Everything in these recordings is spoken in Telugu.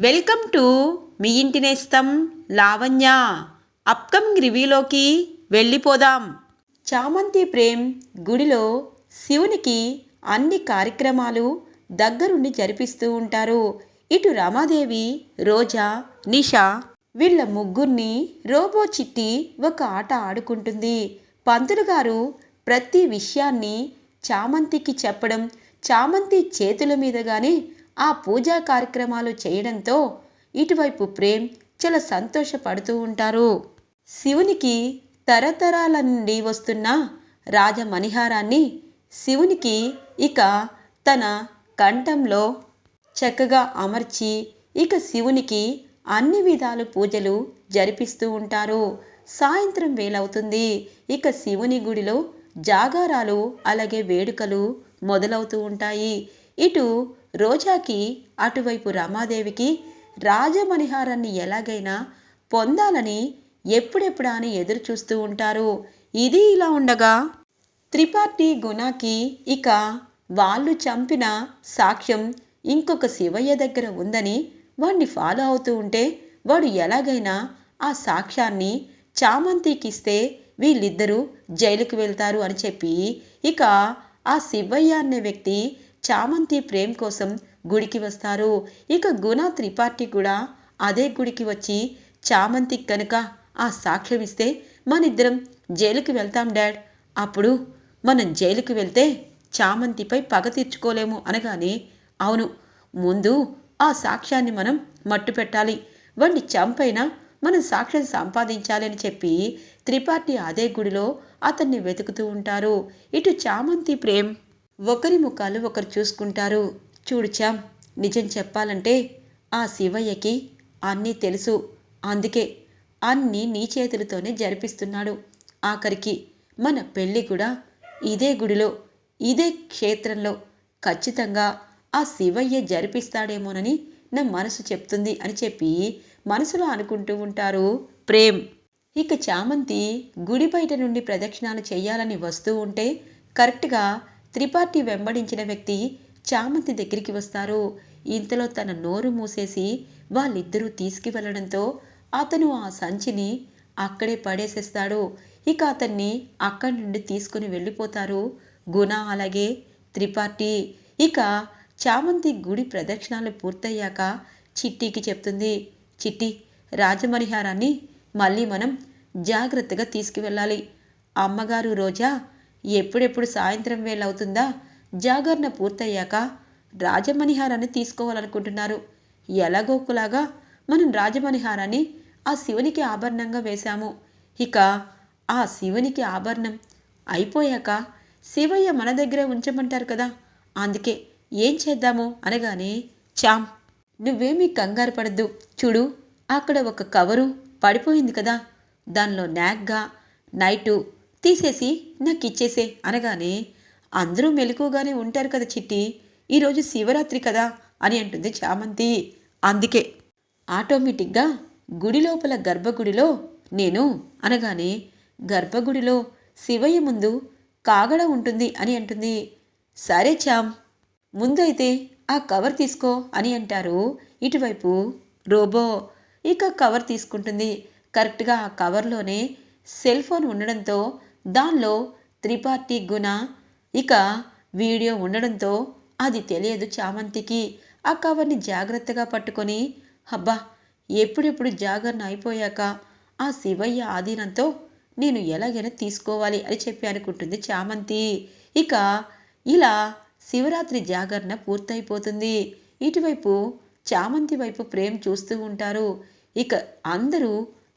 వెల్కమ్ టు మీ ఇంటి నేస్తం లావణ్య. అప్కమింగ్ రివ్యూలోకి వెళ్ళిపోదాం. చామంతి ప్రేమ్ గుడిలో శివునికి అన్ని కార్యక్రమాలు దగ్గరుండి జరిపిస్తూ ఉంటారు. ఇటు రమాదేవి రోజా నిషా వీళ్ళ ముగ్గురిని రోబో చిట్టి ఒక ఆట ఆడుకుంటుంది. పంతులు గారు ప్రతి విషయాన్ని చామంతికి చెప్పడం చామంతి చేతుల మీదుగానే ఆ పూజా కార్యక్రమాలు చేయడంతో ఇటువైపు ప్రేమ్ చాలా సంతోషపడుతూ ఉంటారు. శివునికి తరతరాల నుండి వస్తున్న రాజమణిహారాన్ని శివునికి ఇక తన కంఠంలో చక్కగా అమర్చి ఇక శివునికి అన్ని విధాలు పూజలు జరిపిస్తూ ఉంటారు. సాయంత్రం వేలవుతుంది. ఇక శివుని గుడిలో జాగారాలు అలాగే వేడుకలు మొదలవుతూ ఉంటాయి. ఇటు రోజాకి అటువైపు రమాదేవికి రాజమణిహారాన్ని ఎలాగైనా పొందాలని ఎప్పుడెప్పుడా అని ఎదురు చూస్తూ ఉంటారు. ఇది ఇలా ఉండగా త్రిపాఠి గుణకి ఇక వాళ్ళు చంపిన సాక్ష్యం ఇంకొక శివయ్య దగ్గర ఉందని వాడిని ఫాలో అవుతూ ఉంటే వాడు ఎలాగైనా ఆ సాక్ష్యాన్ని చామంతికిస్తే వీళ్ళిద్దరూ జైలుకి వెళ్తారు అని చెప్పి ఇక ఆ శివయ్య అనే వ్యక్తి చామంతి ప్రేమ్ కోసం గుడికి వస్తారు. ఇక గుణ త్రిపాఠి కూడా అదే గుడికి వచ్చి చామంతికి కనుక ఆ సాక్ష్యం ఇస్తే మనిద్దరం జైలుకి వెళ్తాం డాడ్. అప్పుడు మనం జైలుకి వెళ్తే చామంతిపై పగ తీర్చుకోలేము అనగానే అవును ముందు ఆ సాక్ష్యాన్ని మనం మట్టు పెట్టాలి. వాడిని చంపైనా మనం సాక్ష్యం సంపాదించాలి అని చెప్పి త్రిపాఠి అదే గుడిలో అతన్ని వెతుకుతూ ఉంటారు. ఇటు చామంతి ప్రేమ్ ఒకరి ముఖాలు ఒకరు చూసుకుంటారు. చూడు నిజం చెప్పాలంటే ఆ శివయ్యకి అన్నీ తెలుసు. అందుకే అన్నీ నీ చేతులతోనే జరిపిస్తున్నాడు. ఆఖరికి మన పెళ్ళి కూడా ఇదే గుడిలో ఇదే క్షేత్రంలో ఖచ్చితంగా ఆ శివయ్య జరిపిస్తాడేమోనని నా మనసు చెప్తుంది అని చెప్పి మనసులో అనుకుంటూ ఉంటారు ప్రేమ్. ఇక చామంతి గుడి బయట నుండి ప్రదక్షిణాలు చేయాలని వస్తూ ఉంటే కరెక్ట్గా త్రిపాఠి వెంబడించిన వ్యక్తి చామంతి దగ్గరికి వస్తారు. ఇంతలో తన నోరు మూసేసి వాళ్ళిద్దరూ తీసుకువెళ్ళడంతో అతను ఆ సంచిని అక్కడే పడేసేస్తాడు. ఇక అతన్ని అక్కడి నుండి తీసుకుని వెళ్ళిపోతారు గుణ అలాగే త్రిపాఠి. ఇక చామంతి గుడి ప్రదక్షిణాలు పూర్తయ్యాక చిట్టికి చెప్తుంది. చిట్టి రాజమణిహారాన్ని మళ్ళీ మనం జాగ్రత్తగా తీసుకువెళ్ళాలి. అమ్మగారు రోజా ఎప్పుడెప్పుడు సాయంత్రం వేళ అవుతుందా? జాగరణ పూర్తయ్యాక రాజమణిహారాన్ని తీసుకోవాలనుకుంటున్నారు. ఎలాగోకులాగా మనం రాజమణిహారాన్ని ఆ శివునికి ఆభరణంగా వేశాము. ఇక ఆ శివునికి ఆభరణం అయిపోయాక శివయ్య మన దగ్గరే ఉంచమంటారు కదా. అందుకే ఏం చేద్దాము అనగానే చామ్ నువ్వేమీ కంగారు పడద్దు. చూడు అక్కడ ఒక కవరు పడిపోయింది కదా. దానిలో నాగ్గా నైటు తీసేసి నాకు ఇచ్చేసే అనగానే అందరూ మెలకుగానే ఉంటారు కదా చిట్టి. ఈరోజు శివరాత్రి కదా అని అంటుంది చామంతి. అందుకే ఆటోమేటిక్గా గుడి లోపల గర్భగుడిలో నేను అనగానే గర్భగుడిలో శివయ్య ముందు కాగడ ఉంటుంది అని అంటుంది. సరే చామ్ ముందు అయితే ఆ కవర్ తీసుకో అని అంటారు. ఇటువైపు రోబో ఇక కవర్ తీసుకుంటుంది. కరెక్ట్గా ఆ కవర్లోనే సెల్ ఫోన్ ఉండడంతో దానిలో త్రిపాఠి గుణ. ఇక వీడియో ఉండడంతో అది తెలియదు చామంతికి. ఆ కవర్ని జాగ్రత్తగా పట్టుకొని అబ్బా ఎప్పుడెప్పుడు జాగరణ అయిపోయాక ఆ శివయ్య ఆధీనంతో నేను ఎలాగైనా తీసుకోవాలి అని చెప్పి అనుకుంటుంది చామంతి. ఇక ఇలా శివరాత్రి జాగరణ పూర్తయిపోతుంది. ఇటువైపు చామంతి వైపు ప్రేమ్ చూస్తూ ఉంటారు. ఇక అందరూ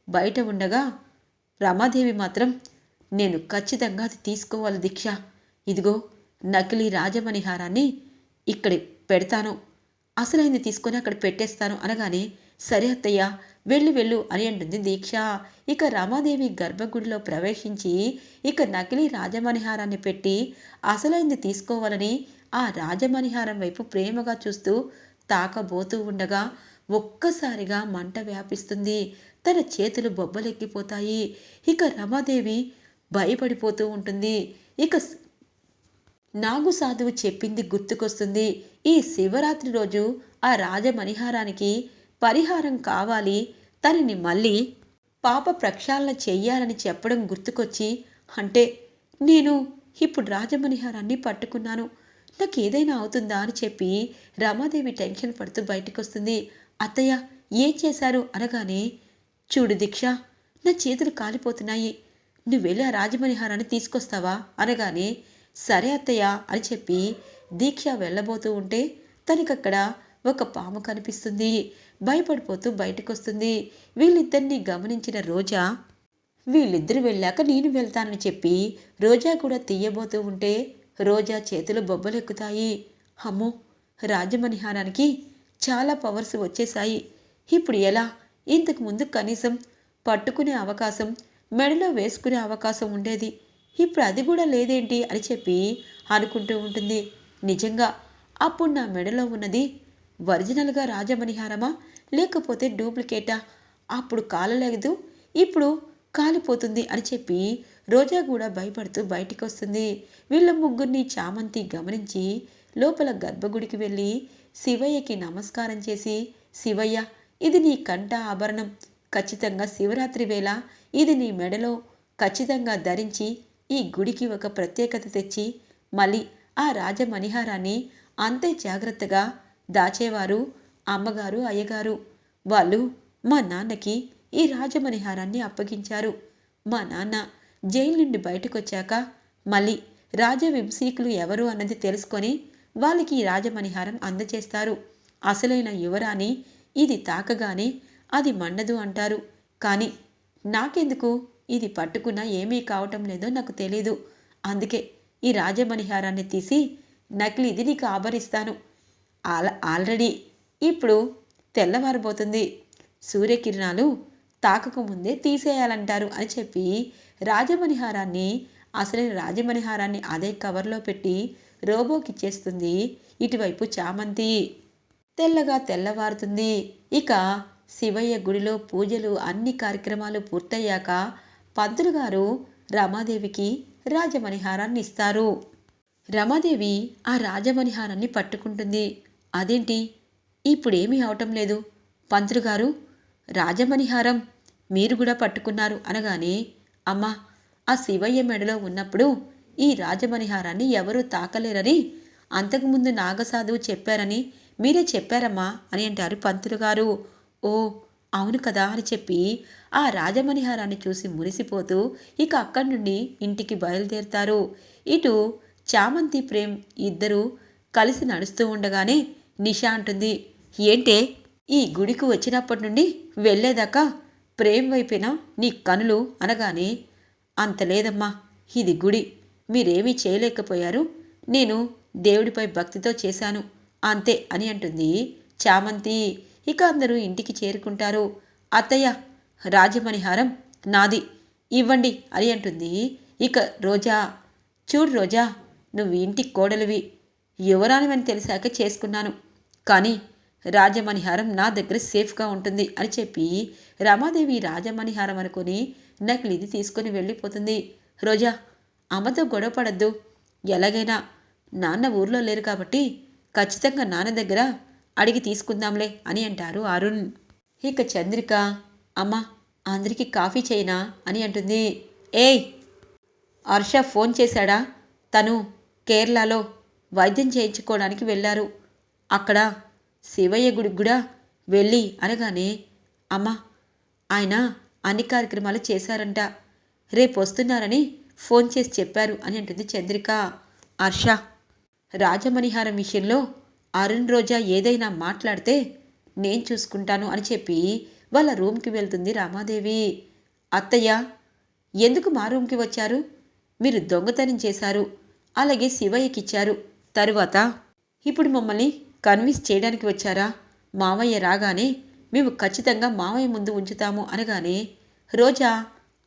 బయట ఉండగా రమాదేవి మాత్రం నేను ఖచ్చితంగా అది తీసుకోవాలి దీక్ష. ఇదిగో నకిలీ రాజమణిహారాన్ని ఇక్కడ పెడతాను. అసలైంది తీసుకొని అక్కడ పెట్టేస్తాను అనగానే సరే అత్తయ్య వెళ్ళు వెళ్ళు అని అంటుంది దీక్ష. ఇక రమాదేవి గర్భగుడిలో ప్రవేశించి ఇక నకిలీ రాజమణిహారాన్ని పెట్టి అసలైంది తీసుకోవాలని ఆ రాజమణిహారం వైపు ప్రేమగా చూస్తూ తాకబోతూ ఉండగా ఒక్కసారిగా మంట వ్యాపిస్తుంది. తన చేతులు బొబ్బలెక్కిపోతాయి. ఇక రమాదేవి భయపడిపోతూ ఉంటుంది. ఇక నాగు సాధువు చెప్పింది గుర్తుకొస్తుంది. ఈ శివరాత్రి రోజు ఆ రాజమణిహారానికి పరిహారం కావాలి. తనని మళ్ళీ పాప ప్రక్షాళన చెయ్యాలని చెప్పడం గుర్తుకొచ్చి అంటే నేను ఇప్పుడు రాజమణిహారాన్ని పట్టుకున్నాను. నాకు ఏదైనా అవుతుందా అని చెప్పి రమాదేవి టెన్షన్ పడుతూ బయటకు వస్తుంది అత్తయ్య ఏం చేశారు? అనగానే చూడు దీక్ష నా చేతులు కాలిపోతున్నాయి. నువ్వు వెళ్ళి ఆ రాజమణిహారాన్ని తీసుకొస్తావా? అనగానే సరే అత్తయ్య అని చెప్పి దీక్ష వెళ్ళబోతూ ఉంటే తనకక్కడ ఒక పాము కనిపిస్తుంది. భయపడిపోతూ బయటకు వస్తుంది వీళ్ళిద్దరిని గమనించిన రోజా వీళ్ళిద్దరు వెళ్ళాక నేను వెళ్తానని చెప్పి రోజా కూడా తీయబోతూ ఉంటే రోజా చేతులు బొబ్బలెక్కుతాయి. అమ్మో రాజమణిహారానికి చాలా పవర్స్ వచ్చేశాయి. ఇప్పుడు ఎలా? ఇంతకు ముందు కనీసం పట్టుకునే అవకాశం మెడలో వేసుకునే అవకాశం ఉండేది. ఇప్పుడు అది కూడా లేదేంటి అని చెప్పి అనుకుంటూ ఉంటుంది. నిజంగా అప్పుడు నా మెడలో ఉన్నది ఒరిజినల్గా రాజమణిహారమా? లేకపోతే డూప్లికేటా? అప్పుడు కాలలేదు ఇప్పుడు కాలిపోతుంది అని చెప్పి రోజా కూడా భయపడుతూ బయటికి వస్తుంది వీళ్ళ ముగ్గురిని చామంతి గమనించి లోపల గర్భగుడికి వెళ్ళి శివయ్యకి నమస్కారం చేసి శివయ్య ఇది నీ కంఠ ఆభరణం. ఖచ్చితంగా శివరాత్రి వేళ ఇది నీ మెడలో ఖచ్చితంగా ధరించి ఈ గుడికి ఒక ప్రత్యేకత తెచ్చి మళ్ళీ ఆ రాజమణిహారాన్ని అంతే జాగ్రత్తగా దాచేవారు అమ్మగారు అయ్యగారు. వాళ్ళు మా నాన్నకి ఈ రాజమణిహారాన్ని అప్పగించారు. మా నాన్న జైలు నుండి బయటకొచ్చాక మళ్ళీ రాజవంశీకులు ఎవరు అన్నది తెలుసుకొని వాళ్ళకి ఈ రాజమణిహారం అందజేస్తారు అసలైన యువరాణి ఇది తాకగానే అది మండదు అంటారు. కానీ నాకెందుకు? ఇది పట్టుకున్నా ఏమీ కావటం లేదో నాకు తెలీదు. అందుకే ఈ రాజమణిహారాన్ని తీసి నకిలీది నీకు ఆభరిస్తాను. ఆల ఆల్రెడీ ఇప్పుడు తెల్లవారిపోతుంది సూర్యకిరణాలు తాకకముందే తీసేయాలంటారు అని చెప్పి రాజమణిహారాన్ని అసలైన రాజమణిహారాన్ని అదే కవర్లో పెట్టి రోబోకిచ్చేస్తుంది ఇటువైపు చామంతి. తెల్లగా తెల్లవారుతుంది. ఇక శివయ్య గుడిలో పూజలు అన్ని కార్యక్రమాలు పూర్తయ్యాక పంతులు గారు రమాదేవికి రాజమణిహారాన్ని ఇస్తారు. రమాదేవి ఆ రాజమణిహారాన్ని పట్టుకుంటుంది. అదేంటి? ఇప్పుడేమీ అవటం లేదు. పంతులు గారు రాజమణిహారం మీరు కూడా పట్టుకున్నారు అనగానే అమ్మా ఆ శివయ్య మెడలో ఉన్నప్పుడు ఈ రాజమణిహారాన్ని ఎవరూ తాకలేరని అంతకుముందు నాగసాధువు చెప్పారని మీరే చెప్పారమ్మా అని అంటారు పంతులు గారు. ఓ అవును కదా అని చెప్పి ఆ రాజమణిహారాన్ని చూసి మురిసిపోతూ ఇక అక్కడి నుండి ఇంటికి బయలుదేరుతారు. ఇటు చామంతి ప్రేమ్ ఇద్దరూ కలిసి నడుస్తూ ఉండగానే నిషా అంటుంది ఏంటే ఈ గుడికి వచ్చినప్పటి నుండి వెళ్ళేదాకా ప్రేమ్ వైపేనా నీ కనులు? అనగానే అంత లేదమ్మా ఇది గుడి. మీరేమీ చేయలేకపోయారు. నేను దేవుడిపై భక్తితో చేశాను. అంతే అని అంటుంది చామంతి. ఇక అందరూ ఇంటికి చేరుకుంటారు. అత్తయ్య రాజమణిహారం నాది. ఇవ్వండి అని అంటుంది. ఇక రోజా చూడు రోజా నువ్వు ఇంటి కోడలివి. యువరానివని తెలిసాక చేసుకున్నాను. కానీ రాజమణిహారం నా దగ్గర సేఫ్గా ఉంటుంది అని చెప్పి రమాదేవి రాజమణిహారం అనుకుని నకిలిది తీసుకొని వెళ్ళిపోతుంది. రోజా అమ్మతో గొడవ పడద్దు. ఎలాగైనా నాన్న ఊర్లో లేరు కాబట్టి ఖచ్చితంగా నాన్న దగ్గర అడిగి తీసుకుందాంలే అని అంటారు అరుణ్. ఇక చంద్రిక అమ్మ అందరికీ కాఫీ చేయనా? అని అంటుంది. ఏయ్! హర్ష ఫోన్ చేశాడా? తను కేరళలో వైద్యం చేయించుకోవడానికి వెళ్ళారు. అక్కడ శివయ్య గుడికి కూడా వెళ్ళి అనగానే అమ్మ ఆయన అన్ని కార్యక్రమాలు చేశారంట. రేపు వస్తున్నారని ఫోన్ చేసి చెప్పారు అని అంటుంది చంద్రిక. హర్ష రాజమణిహారం విషయంలో అరుణ్ రోజా ఏదైనా మాట్లాడితే నేను చూసుకుంటాను అని చెప్పి వాళ్ళ రూమ్కి వెళ్తుంది రామాదేవి. అత్తయ్య ఎందుకు మా రూమ్కి వచ్చారు? మీరు దొంగతనం చేశారు. అలాగే శివయ్యకిచ్చారు. తరువాత ఇప్పుడు మమ్మల్ని కన్విన్స్ చేయడానికి వచ్చారా? మావయ్య రాగానే మేము ఖచ్చితంగా మావయ్య ముందు ఉంచుతాము అనగానే రోజా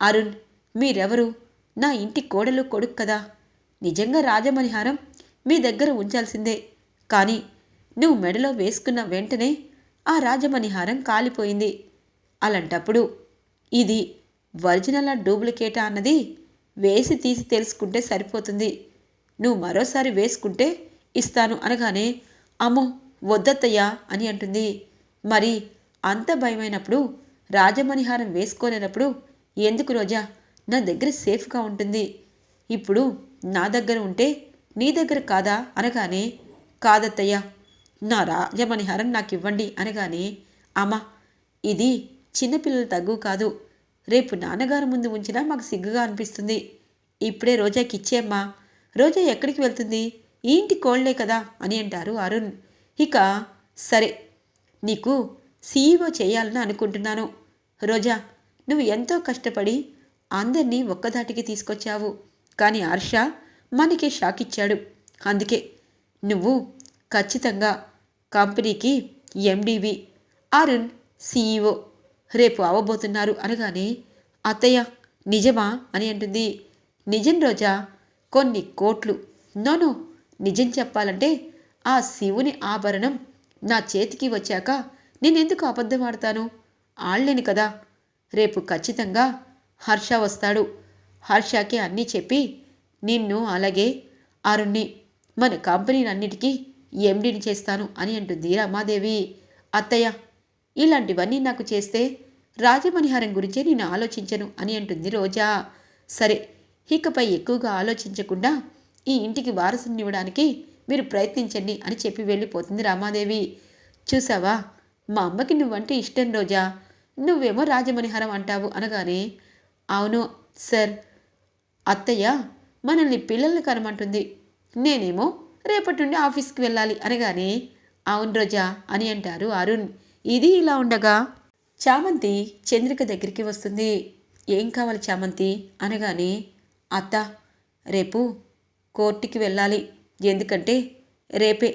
అరుణ్ మీరెవరు? నా ఇంటి కోడలు కొడుకు కదా. నిజంగా రాజమణిహారం మీ దగ్గర ఉంచాల్సిందే. కానీ నువ్వు మెడలో వేసుకున్న వెంటనే ఆ రాజమణిహారం కాలిపోయింది. అలాంటప్పుడు ఇది ఒరిజినల్ డూప్లికేటా అన్నది వేసి తీసి తెలుసుకుంటే సరిపోతుంది. నువ్వు మరోసారి వేసుకుంటే ఇస్తాను అనగానే అమ్మో వద్దత్తయ్యా అని అంటుంది. మరి అంత భయమైనప్పుడు రాజమణిహారం వేసుకోలేనప్పుడు ఎందుకు రోజా? నా దగ్గర సేఫ్గా ఉంటుంది. ఇప్పుడు నా దగ్గర ఉంటే నీ దగ్గర కాదా? అనగానే కాదత్తయ్యా నా రాజమణిహారం నాకు ఇవ్వండి అనగానే అమ్మా ఇది చిన్నపిల్లల తగ్గు కాదు. రేపు నాన్నగారు ముందు ఉంచినా మాకు సిగ్గుగా అనిపిస్తుంది. ఇప్పుడే రోజాకి ఇచ్చేమ్మా రోజా ఎక్కడికి వెళ్తుంది? ఏంటి ఇంటి కోళ్ళే కదా అని అంటారు అరుణ్. ఇక సరే నీకు సీఈఓ చేయాలని అనుకుంటున్నాను. రోజా నువ్వు ఎంతో కష్టపడి అందరినీ ఒక్కదాటికి తీసుకొచ్చావు. కానీ హర్ష మనకే షాక్ ఇచ్చాడు అందుకే నువ్వు ఖచ్చితంగా కంపెనీకి ఎండివి. అరుణ్ సీఈఓ. రేపు అవ్వబోతున్నారు అనగానే అత్తయ్య నిజమా అని అంటుంది. నిజం రోజా కొన్ని కోట్లు. నోనో నిజం చెప్పాలంటే ఆ శివుని ఆభరణం నా చేతికి వచ్చాక నేనెందుకు అబద్ధం ఆడతాను? ఆడలేను కదా. రేపు ఖచ్చితంగా హర్ష వస్తాడు. హర్షకి అన్నీ చెప్పి నిన్ను అలాగే అరుణ్ణి మన కంపెనీలన్నిటికీ ఎండిని చేస్తాను అని అంటుంది రమాదేవి. అత్తయ్య ఇలాంటివన్నీ నాకు చేస్తే రాజమణిహారం గురించే నేను ఆలోచించను అని అంటుంది రోజా. సరే ఇకపై ఎక్కువగా ఆలోచించకుండా ఈ ఇంటికి వారసునివ్వడానికి మీరు ప్రయత్నించండి అని చెప్పి వెళ్ళిపోతుంది రామాదేవి. చూసావా మా అమ్మకి నువ్వంటే ఇష్టం రోజా. నువ్వేమో రాజమణిహారం అంటావు అనగానే అవును సార్. అత్తయ్య మనల్ని పిల్లల్ని కనమంటుంది. నేనేమో రేపటి నుండి ఆఫీస్కి వెళ్ళాలి. అనగానే అవును రోజా అని అంటారు అరుణ్. ఇది ఇలా ఉండగా చామంతి చంద్రిక దగ్గరికి వస్తుంది. ఏం కావాలి చామంతి? అనగానే అత్త రేపు కోర్టుకి వెళ్ళాలి. ఎందుకంటే రేపే.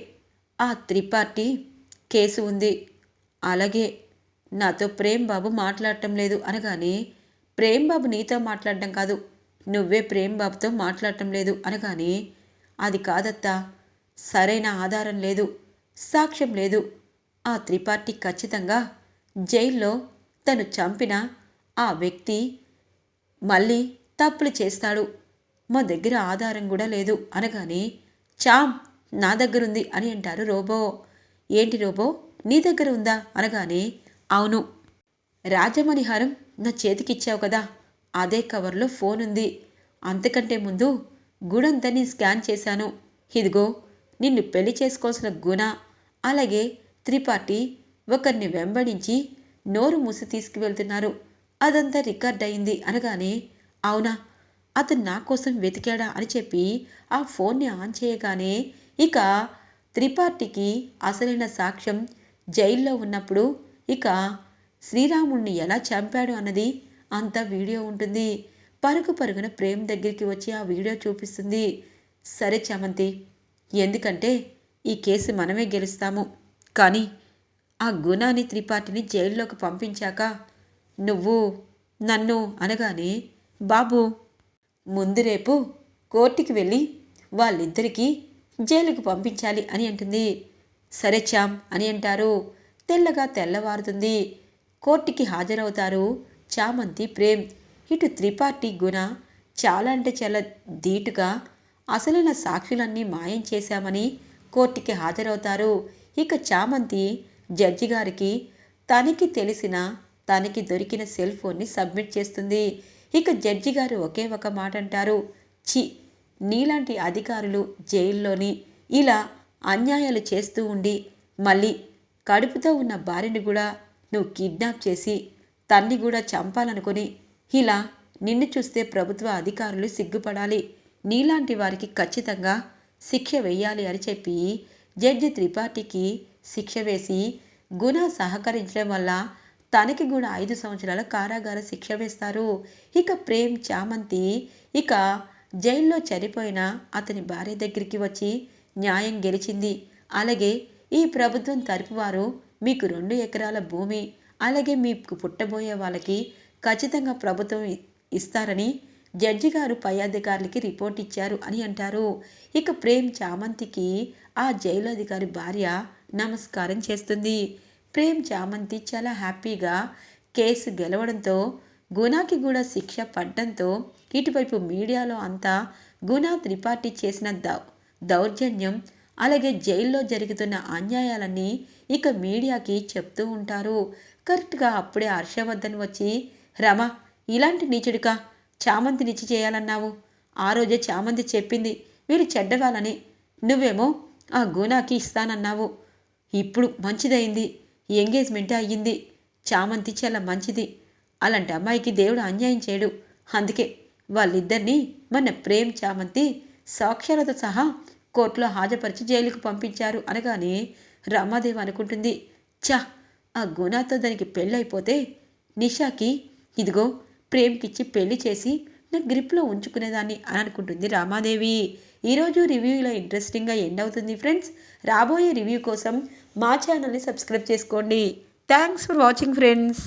ఆ త్రిపార్టీ కేసు ఉంది. అలాగే నాతో ప్రేమ్ బాబు మాట్లాడటం లేదు. అనగానే ప్రేమ్ బాబు నీతో మాట్లాడటం కాదు. నువ్వే ప్రేమ్ బాబుతో మాట్లాడటం లేదు. అనగానే అది కాదత్తా. సరైన ఆధారం లేదు సాక్ష్యం లేదు. ఆ త్రిపార్టీ ఖచ్చితంగా జైల్లో తను చంపిన ఆ వ్యక్తి మళ్ళీ తప్పులు చేస్తాడు. మా దగ్గర ఆధారం కూడా లేదు అనగానే చామ్ నా దగ్గరుంది అని అంటారు రోబో. ఏంటి రోబో? నీ దగ్గర ఉందా? అనగానే అవును. రాజమణిహారం నా చేతికిచ్చావు కదా అదే కవర్లో ఫోన్ ఉంది అంతకంటే ముందు గుడంతా నేను స్కాన్ చేశాను. ఇదిగో నిన్ను పెళ్ళి చేసుకోవాల్సిన గుణ అలాగే త్రిపాఠి ఒకరిని వెంబడించి నోరు మూసి తీసుకువెళ్తున్నారు. అదంతా రికార్డ్ అయింది అనగానే అవునా అతను నా కోసం వెతికాడా అని చెప్పి ఆ ఫోన్ని ఆన్ చేయగానే ఇక త్రిపాఠికి అసలైన సాక్ష్యం జైల్లో ఉన్నప్పుడు ఇక శ్రీరాముణ్ణి ఎలా చంపాడు అన్నది అంత వీడియో ఉంటుంది. పరుగు పరుగున ప్రేమ్ దగ్గరికి వచ్చి ఆ వీడియో చూపిస్తుంది. సరే చమంతి ఎందుకంటే ఈ కేసు మనమే గెలుస్తాము. కానీ ఆ గుణాన్ని త్రిపాఠిని జైల్లోకి పంపించాక నువ్వు నన్ను అనగానే బాబు ముందు రేపు కోర్టుకి వెళ్ళి వాళ్ళిద్దరికీ జైలుకు పంపించాలి అని అంటుంది. సరే చామ్ అని అంటారు. తెల్లగా తెల్లవారుతుంది. కోర్టుకి హాజరవుతారు చామంతి ప్రేమ్. ఇటు త్రిపాఠి గుణ చాలా అంటే చాలా ధీటుగా అసలైన సాక్షులన్నీ మాయం చేశామని కోర్టుకి హాజరవుతారు. ఇక చామంతి జడ్జి గారికి తనకి తెలిసిన తనకి దొరికిన సెల్ ఫోన్ని సబ్మిట్ చేస్తుంది. ఇక జడ్జి గారు ఒకే ఒక మాట అంటారు చి నీలాంటి అధికారులు జైల్లోని ఇలా అన్యాయాలు చేస్తూ ఉండి మళ్ళీ కడుపుతో ఉన్న భార్యని కూడా నువ్వు కిడ్నాప్ చేసి తన్ని కూడా చంపాలనుకుని ఇలా నిన్ను చూస్తే ప్రభుత్వ అధికారులు సిగ్గుపడాలి. నీలాంటి వారికి ఖచ్చితంగా శిక్ష వేయాలి అని చెప్పి జడ్జి త్రిపాఠికి శిక్ష వేసి గుణ సహకరించడం వల్ల తనకి కూడా ఐదు సంవత్సరాల కారాగార శిక్ష వేస్తారు. ఇక ప్రేమ్ చామంతి ఇక జైల్లో చనిపోయిన అతని భార్య దగ్గరికి వచ్చి న్యాయం గెలిచింది. అలాగే ఈ ప్రభుత్వం తరపు వారు మీకు రెండు ఎకరాల భూమి అలాగే మీకు పుట్టబోయే వాళ్ళకి ఖచ్చితంగా ప్రభుత్వం ఇస్తారని జడ్జి గారు పై అధికారులకి రిపోర్ట్ ఇచ్చారు అని అంటారు. ఇక ప్రేమ్ చామంతికి ఆ జైలు అధికారి భార్య నమస్కారం చేస్తుంది. ప్రేమ్ చామంతి చాలా హ్యాపీగా కేసు గెలవడంతో గుణాకి కూడా శిక్ష పడ్డంతో ఇటువైపు మీడియాలో అంతా గుణా త్రిపాఠి చేసిన దౌ దౌర్జన్యం అలాగే జైల్లో జరుగుతున్న అన్యాయాలన్నీ ఇక మీడియాకి చెప్తూ ఉంటారు. కరెక్ట్గా అప్పుడే హర్షవర్ధన్ వచ్చి రమ ఇలాంటి నీచుడికా? చామంతినిచ్చి చేయాలన్నావు? ఆ రోజే చామంతి చెప్పింది. వీరు చెడ్డవాళ్ళని. నువ్వేమో ఆ గూనాకి ఇస్తానన్నావు. ఇప్పుడు మంచిదైంది ఎంగేజ్మెంట్ అయ్యింది. చామంతి చాలా మంచిది. అలాంటి అమ్మాయికి దేవుడు అన్యాయం చేయడు. అందుకే వాళ్ళిద్దరినీ మన ప్రేమ్ చామంతి సాక్ష్యాలతో సహా కోర్టులో హాజరుపరిచి జైలుకు పంపించారు అనగానే రమాదేవి అనుకుంటుంది చా ఆ గుణాతో దానికి పెళ్ళైపోతే నిషాకి ఇదిగో ప్రేమ్కిచ్చి పెళ్ళి చేసి నా గ్రిప్లో ఉంచుకునేదాన్ని అని అనుకుంటుంది రామాదేవి ఈరోజు రివ్యూలో ఇంట్రెస్టింగ్గా ఎండ్ అవుతుంది ఫ్రెండ్స్. రాబోయే రివ్యూ కోసం మా ఛానల్ని సబ్స్క్రైబ్ చేసుకోండి. Thanks for watching friends.